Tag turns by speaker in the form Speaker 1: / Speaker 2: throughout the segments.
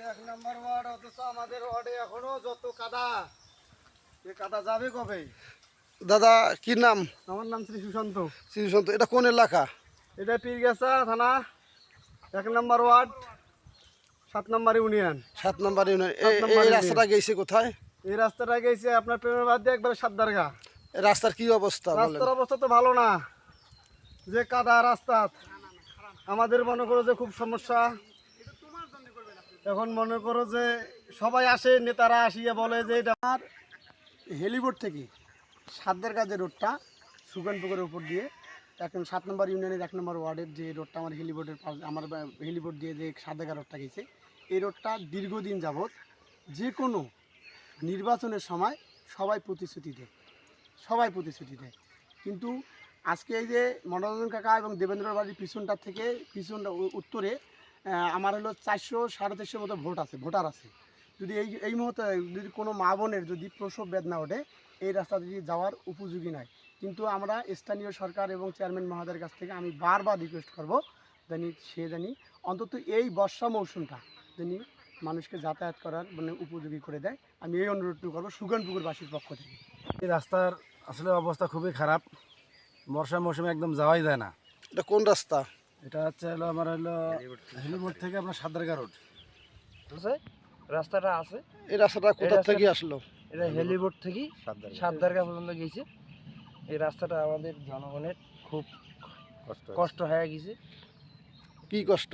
Speaker 1: Number ward অথচ আমাদের ওয়ার্ডে এখনও যত কাদা এ কাদা যাবে কবে?
Speaker 2: দাদা কি নাম?
Speaker 1: আমার নাম শ্রী সুশান্ত।
Speaker 2: শ্রীসন্ত এটা কোন এলাকা?
Speaker 1: এটা পীরগেছা থানা এক নম্বর ওয়ার্ড সাত নম্বর ইউনিয়ন।
Speaker 2: সাত নম্বর ইউনিয়ন। এই- রাস্তাটা গেছে কোথায়?
Speaker 1: এই রাস্তাটা গেছে আপনার প্রেমের বাদ দিয়ে একবারে সাতদারগা
Speaker 2: রাস্তার কি অবস্থা
Speaker 1: রাস্তার অবস্থা তো ভালো না। যে কাদা রাস্তা আমাদের মনে করো যে খুব সমস্যা। এখন মনে করো যে সবাই আসে, নেতারা আসিয়া বলে যে এটা আমার হেলিবোর্ড থেকে সাতদের কাজে রোডটা সুগান পুকুরের উপর দিয়ে, এখন সাত নম্বর ইউনিয়নের এক নম্বর ওয়ার্ডের যে রোডটা আমার হেলিবোর্ডের আমার হেলিবোর্ড দিয়ে যে সাতদেগা রোডটা গেছে, এই রোডটা দীর্ঘদিন যাবৎ যে কোনো নির্বাচনের সময় সবাই প্রতিশ্রুতি দেয়। সবাই প্রতিশ্রুতি দেয়। কিন্তু আজকে এই যে মনোরঞ্জন কাকা এবং দেবেন্দ্র বাড়ির পিছনটার থেকে, পিছনটা উত্তরে আমার হলো চারশো সাড়ে চারশোর মতো ভোট আছে ভোটার আছে। যদি এই এই মুহূর্তে যদি কোনো মা বোনের যদি প্রসব বেদনা ওঠে এই রাস্তা দিয়ে যাওয়ার উপযোগী নয় কিন্তু আমরা স্থানীয় সরকার এবং চেয়ারম্যান মহোদয়ের কাছ থেকে আমি বারবার রিকোয়েস্ট করব জানি সে জানি অন্তত এই বর্ষা মৌসুমটা জানি মানুষকে যাতায়াত করার মানে উপযোগী করে দেয়। আমি এই অনুরোধটুকু করব সুগনপুকুরবাসীর পক্ষ থেকে।
Speaker 3: এই রাস্তার আসলে অবস্থা খুবই খারাপ। বর্ষা মৌসুমে একদম যাওয়াই যায় না।
Speaker 2: এটা কোন রাস্তা?
Speaker 3: এটা হচ্ছে হলো আমার হলো হেলিবোর্ড থেকে আপনার সাদারগা রোড।
Speaker 4: আছে রাস্তাটা আছে।
Speaker 2: এই রাস্তাটা কোথা থেকে আসলো?
Speaker 4: এটা হেলিবোর্ড থেকে সাতদারগা পর্যন্ত গেছে। এই রাস্তাটা আমাদের জনগণের খুব কষ্ট হয়ে গেছে।
Speaker 2: কি কষ্ট?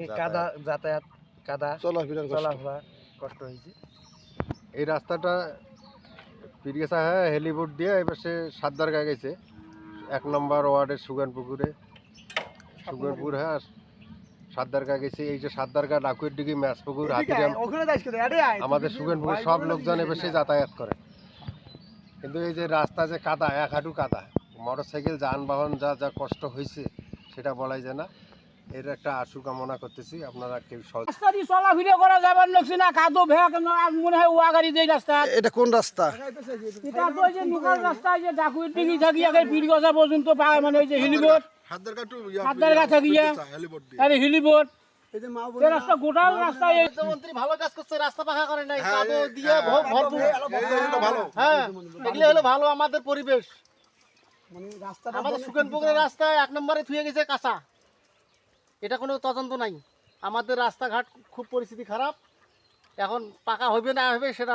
Speaker 4: এই কাদা যাতায়াত কাদা
Speaker 2: চলাফেরার কষ্ট।
Speaker 4: চলাফেরা কষ্ট হয়েছে।
Speaker 5: এই রাস্তাটা পীরগেছা হ্যাঁ হেলিবোর্ড দিয়ে এবার সে সাতদারগা গেছে। এক নম্বর ওয়ার্ডের সুগানপুকুরে। সুগানপুর হ্যাঁ সাতদারগা গেছে। এই যে সাতদারগা ডাকুয়ের দিকে ম্যাচপুকুর হাতিরাম আমাদের সুগানপুরে সব লোকজন এবার সে যাতায়াত করে। কিন্তু এই যে রাস্তা যে কাদা এক হাঁটু কাদা মোটর সাইকেল যানবাহন যা যা কষ্ট হয়েছে সেটা বলাই যায় না। এর একটা আশু কামনা করতেছি। আপনারা কেউ সহজ
Speaker 6: রাস্তা দিয়ে করা যাবার নকছি না কাদো আর মনে হয় ওয়া গাড়ি যেই রাস্তা।
Speaker 2: এটা কোন রাস্তা?
Speaker 6: এটা তো যে লোকাল রাস্তা যে ডাকুয়ের দিকে থাকি আগে পীরগজা পর্যন্ত পায় মানে ওই যে হিলিবোট হাতদার কাছে গিয়া আরে হিলিবোট
Speaker 1: এই যে মা
Speaker 6: এই রাস্তা গোটাল রাস্তা এই
Speaker 4: মন্ত্রী ভালো কাজ করছে রাস্তা পাকা করে নাই কাদো দিয়ে ভরপুর। হ্যাঁ এগুলো হলো ভালো আমাদের পরিবেশ।
Speaker 1: মানে রাস্তাটা
Speaker 4: আমাদের সুকেনপুকুরের রাস্তা এক নম্বরে থুয়ে গেছে কাঁচা। এটা কোনো তদন্ত নাই। আমাদের রাস্তাঘাট খুব পরিস্থিতি খারাপ। এখন পাকা হবে না হবে সেটা